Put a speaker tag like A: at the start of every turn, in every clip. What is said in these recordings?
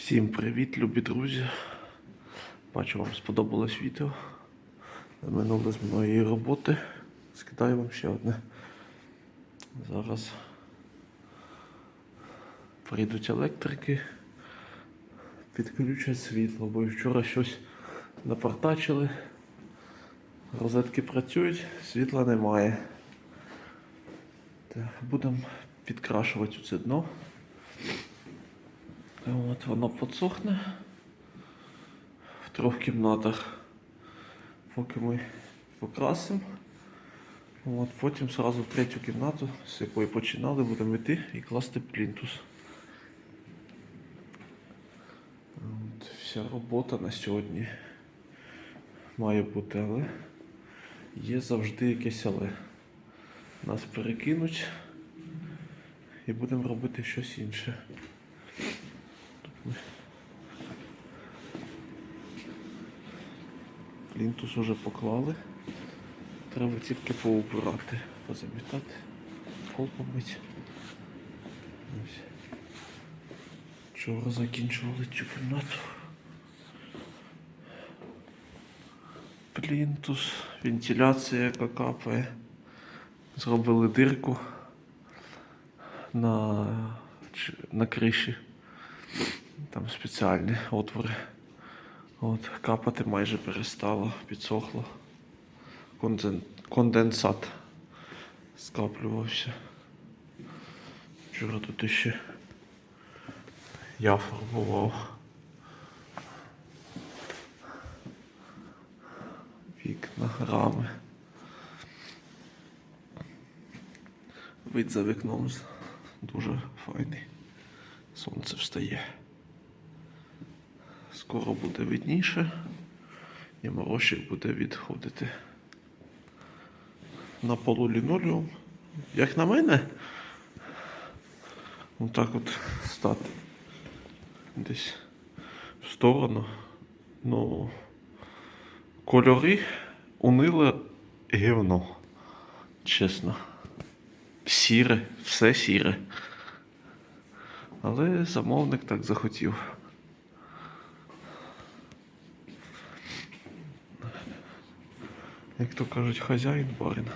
A: Всім привіт, любі друзі. Бачу, вам сподобалось відео. Минуле з моєї роботи. Скидаю вам ще одне. Зараз прийдуть електрики, підключать світло, бо вчора щось напортачили. Розетки працюють, світла немає. Так, будемо підкрашувати це дно. От воно підсохне в трьох кімнатах. Поки ми покрасимо. От, потім одразу в третю кімнату, з якої починали, будемо йти і класти плінтус. От, вся робота на сьогодні має бути, але є завжди якесь але. Нас перекинуть і будемо робити щось інше. Плінтус уже поклали. Треба тільки поубирати, позамітати, пол помити. Вчора закінчували цю кімнату. Плінтус, вентиляція, яка капає. Зробили дирку на, на криші. Там спеціальні отвори. От, капати майже перестало, підсохло. Конден... Конденсат скаплювався. Вчора тут іще я фарбував. Вікна, рами. Вид за вікном дуже файний. Сонце встає. Скоро буде видніше, і морозчик буде відходити. На полу лінолеум. Як на мене, отак от стати. Десь в сторону. Ну, кольори униле гівно. Чесно. Сіре, все сіре. Але замовник так захотів. Як то кажуть, хазяїн барин.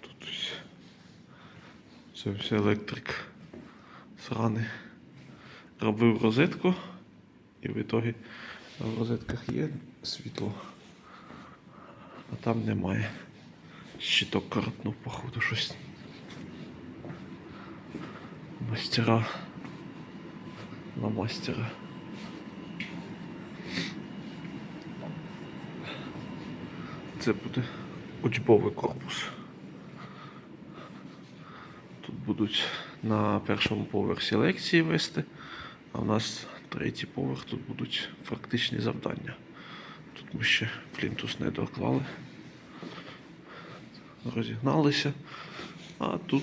A: Тут ось це все електрик сраний. Робив розетку, і в ітогі в розетках є світло, а там немає. Щиток коротнув, походу, щось. Мастера на мастера. Це буде учбовий корпус. Тут будуть на першому поверсі лекції вести, а в нас третій поверх тут будуть практичні завдання. Тут ми ще плінтус не доклали. Розігналися, а тут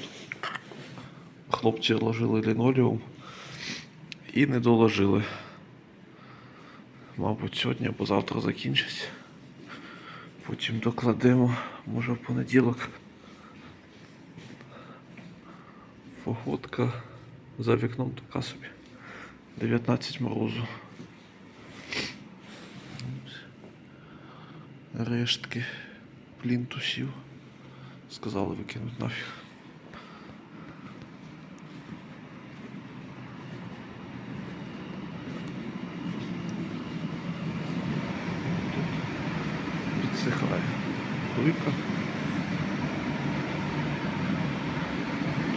A: хлопці ложили лінолеум і не доложили. Мабуть, сьогодні або завтра закінчать. Потім докладемо, може в понеділок. Погодка за вікном така собі. 19 морозу. Рештки плінтусів. Сказали викинуть нафіг. Плитка.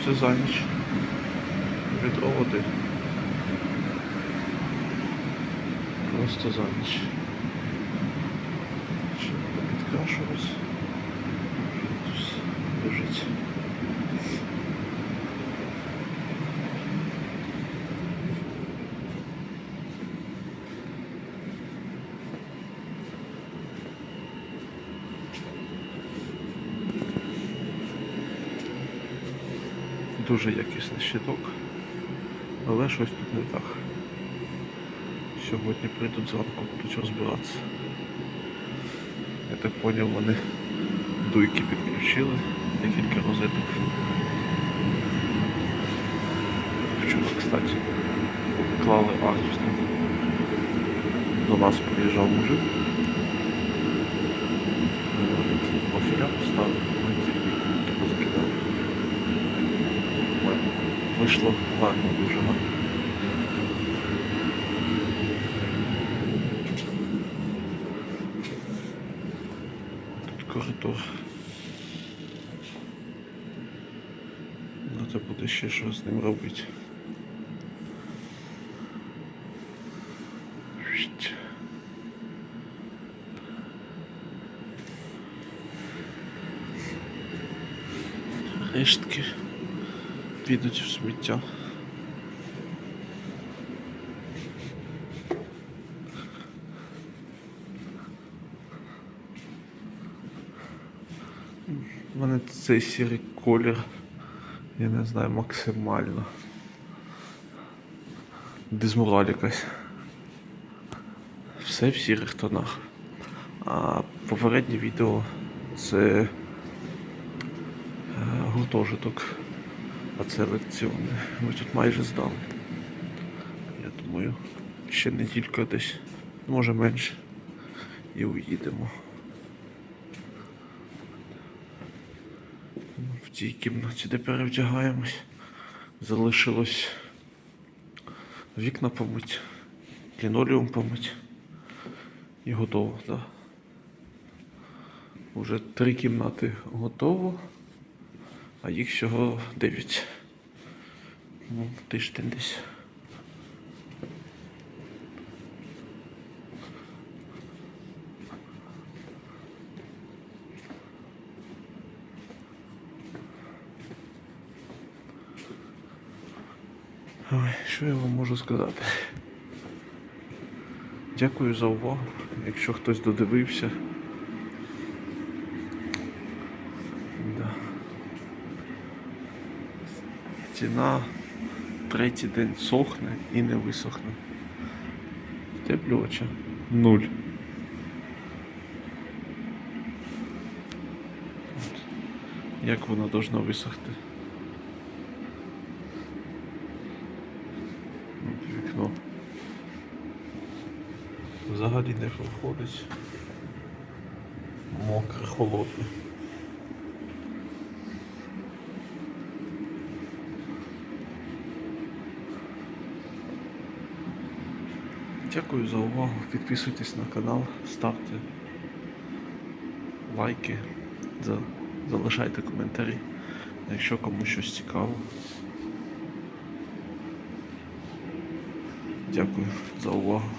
A: Все за ніч. від оводи. Просто за ніч. Ще буде Дуже якісний щиток, але щось тут не так. Сьогодні прийдуть зранку, будуть розбиратися. Я так зрозумів, вони дуйки підключили. декілька розеток. Вчора, кстати, клали арчус. До нас приїжджав мужик. Вийшло гарно, дуже. Тут коридор. Треба буде ще що з ним робити. Шт. Рештки підуть в сміття. У мене цей сірий колір, я не знаю, максимально. Дезмораль якась. Все в сірих тонах. А попереднє відео це е, гуртожиток. А це лекціони. Ми тут майже здали. Я думаю, ще неділька десь, може менше. І уїдемо. В тій кімнаті, де перевдягаємось, залишилось вікна помить, лінолеум помить. І готово, так. Да. Уже три кімнати готово, а їх всього дев'ять. Ну, тиждень десь. Ой, що я вам можу сказати? Дякую за увагу. Якщо хтось додивився. Стіна третій день сохне і не висохне. Теплюча. Нуль. Як вона должна висохти? Вікно. Взагалі не проходить. Мокре, холодне. Дякую за увагу. Підписуйтесь на канал, ставте лайки, залишайте коментарі, якщо комусь щось цікаво. Дякую за увагу.